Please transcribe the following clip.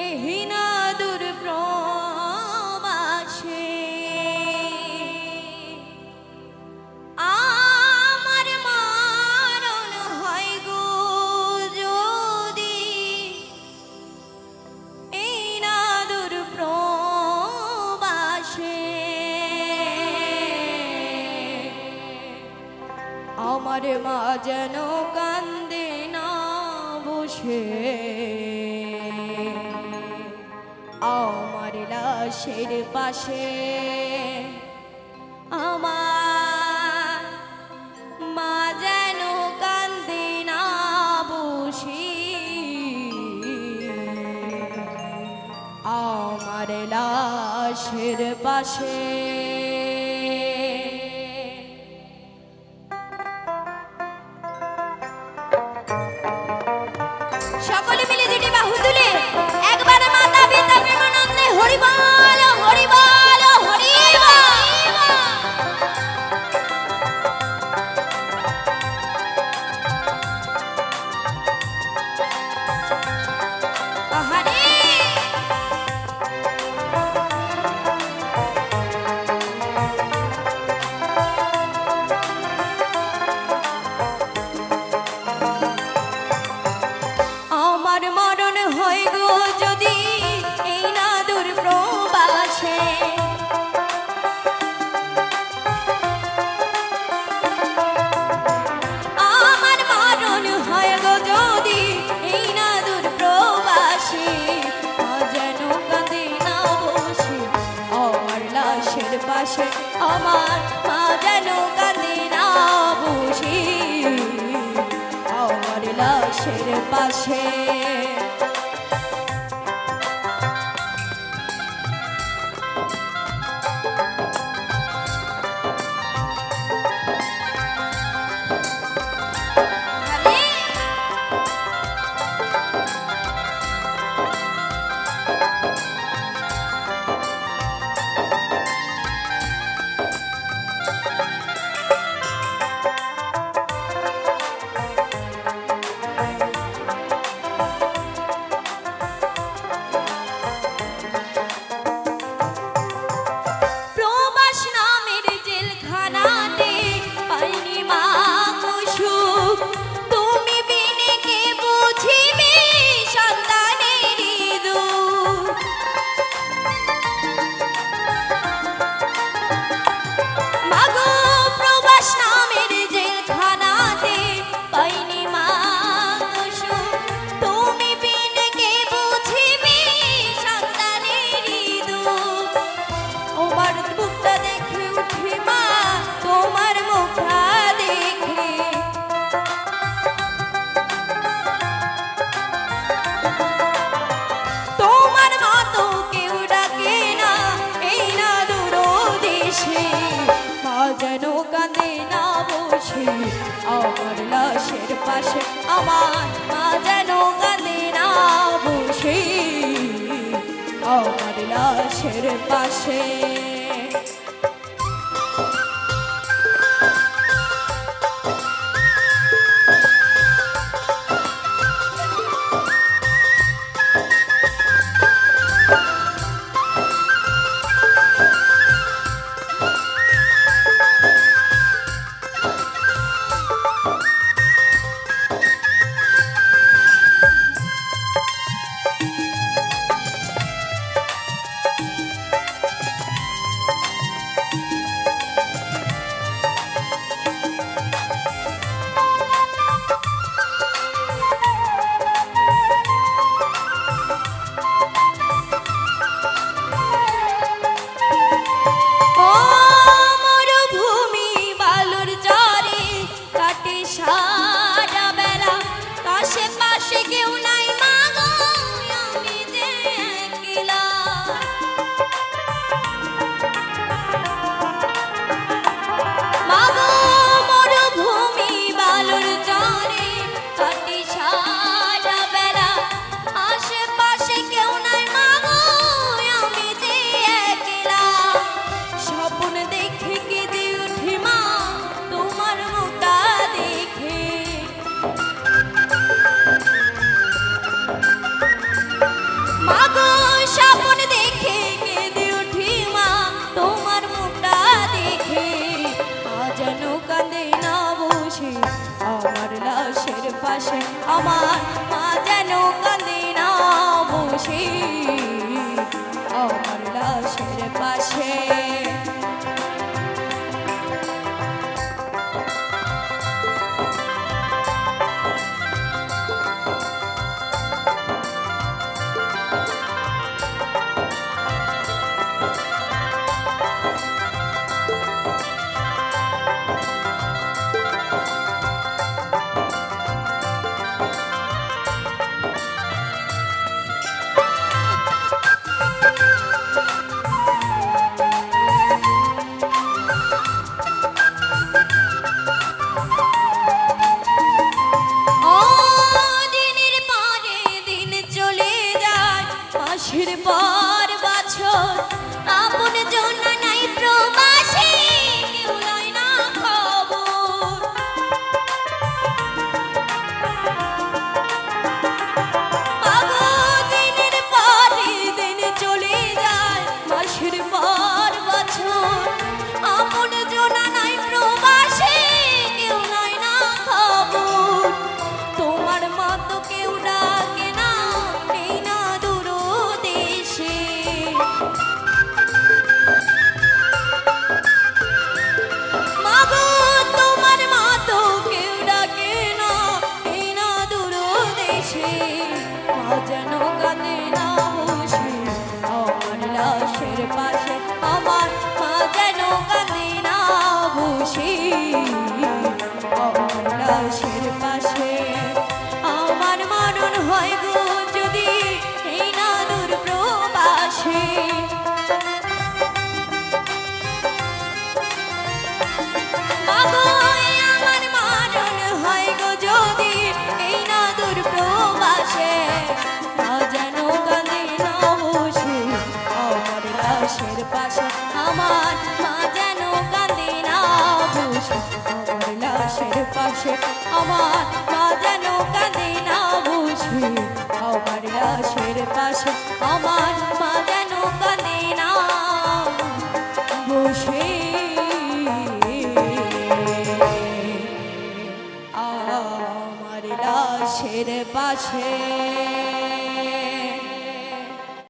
এহিনা দূর প্রবাসে। আমার মারণ হয় গো আমার মা যেন কান্দে আমার লাশের পাশে আমার মা যেন কান্দি না বসি। আমার লাশের পাশে バイ লাশের পাশে আমার মা যেন কাঁদে না বুঝি। আমার লাশের পাশে না বসে আমার লাশের পাশে আমার মা যেন কাঁদে না বসে আমার লাশের পাশে পাশে আমার মা যেন কাঁদে না বসে। আমার লাশের পাশে anymore. I know. আকাশের পাশে আমার মা যেন কাঁদে না বুঝি। আমার লাশের পাশে আমার মা যেন কাঁদে না আমার লাশের পাশে আমার মা যেন কাঁদে না আমার লাশের পাশে